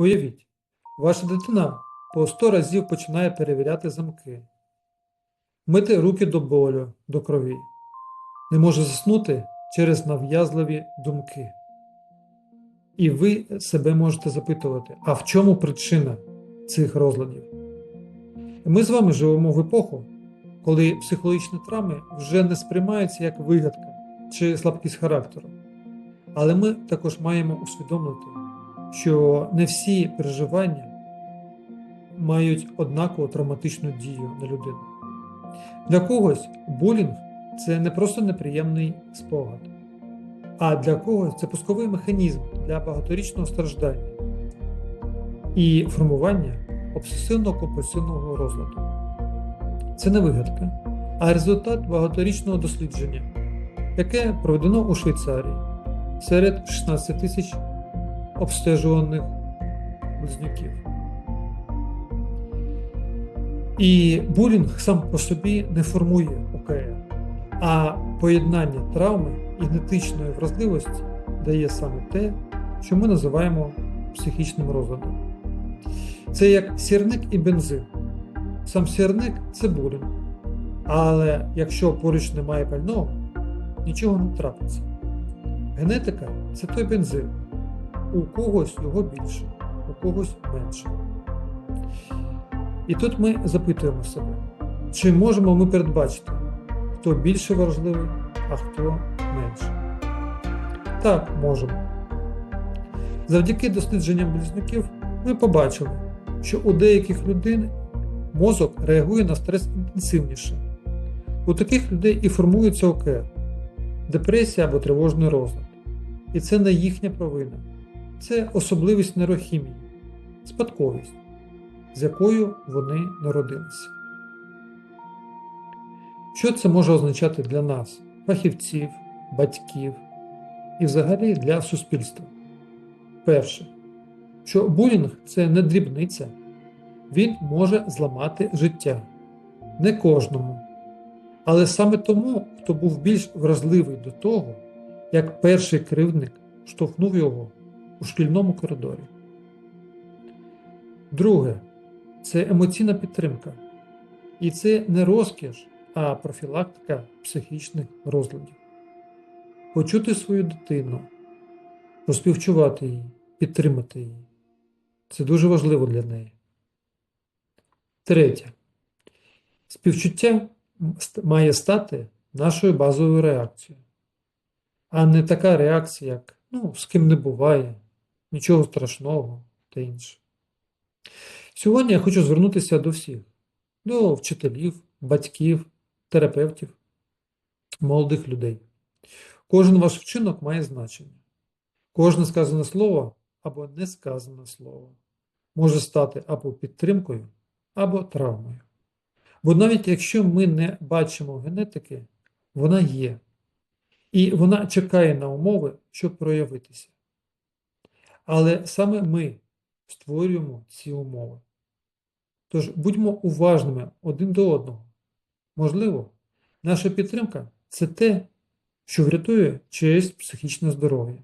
Уявіть, ваша дитина по 100 разів починає перевіряти замки, мити руки до болю, до крові, не може заснути через нав'язливі думки. І ви себе можете запитувати, а в чому причина цих розладів? Ми з вами живемо в епоху, коли психологічні травми вже не сприймаються як вигадка чи слабкість характеру. Але ми також маємо усвідомити, що не всі переживання мають однакову травматичну дію на людину. Для когось булінг це не просто неприємний спогад, а для когось це пусковий механізм для багаторічного страждання і формування обсесивно-компульсивного розладу. Це не вигадка, а результат багаторічного дослідження, яке проведено у Швейцарії серед 16 тисяч обстежуваних близнюків. І булінг сам по собі не формує ОКР, а поєднання травми і генетичної вразливості дає саме те, що ми називаємо психічним розладом. Це як сірник і бензин. Сам сірник це булінг. Але якщо поруч немає пального, нічого не трапиться. Генетика це той бензин. У когось його більше, у когось менше. І тут ми запитуємо себе, чи можемо ми передбачити, хто більше важливий, а хто менше? Так, можемо. Завдяки дослідженням близнюків ми побачили, що у деяких людей мозок реагує на стрес інтенсивніше. У таких людей і формується ОКР, депресія або тривожний розлад. І це не їхня провина. Це особливість нейрохімії, спадковість, з якою вони народилися. Що це може означати для нас, фахівців, батьків і взагалі для суспільства? Перше, що булінг це не дрібниця, він може зламати життя. Не кожному. Але саме тому, хто був більш вразливий до того, як перший кривдник штовхнув його у шкільному коридорі. Друге це емоційна підтримка. І це не розкіш, а профілактика психічних розладів. Почути свою дитину, поспівчувати її, підтримати її. Це дуже важливо для неї. Третє. Співчуття має стати нашою базовою реакцією, а не така реакція, як ну, з ким не буває, нічого страшного та інше. Сьогодні я хочу звернутися до всіх, до вчителів, батьків, терапевтів, молодих людей. Кожен ваш вчинок має значення. Кожне сказане слово або не сказане слово може стати або підтримкою, або травмою. Бо навіть якщо ми не бачимо генетики, вона є. І вона чекає на умови, щоб проявитися. Але саме ми створюємо ці умови. Тож будьмо уважними один до одного. Можливо, наша підтримка це те, що врятує честь психічне здоров'я.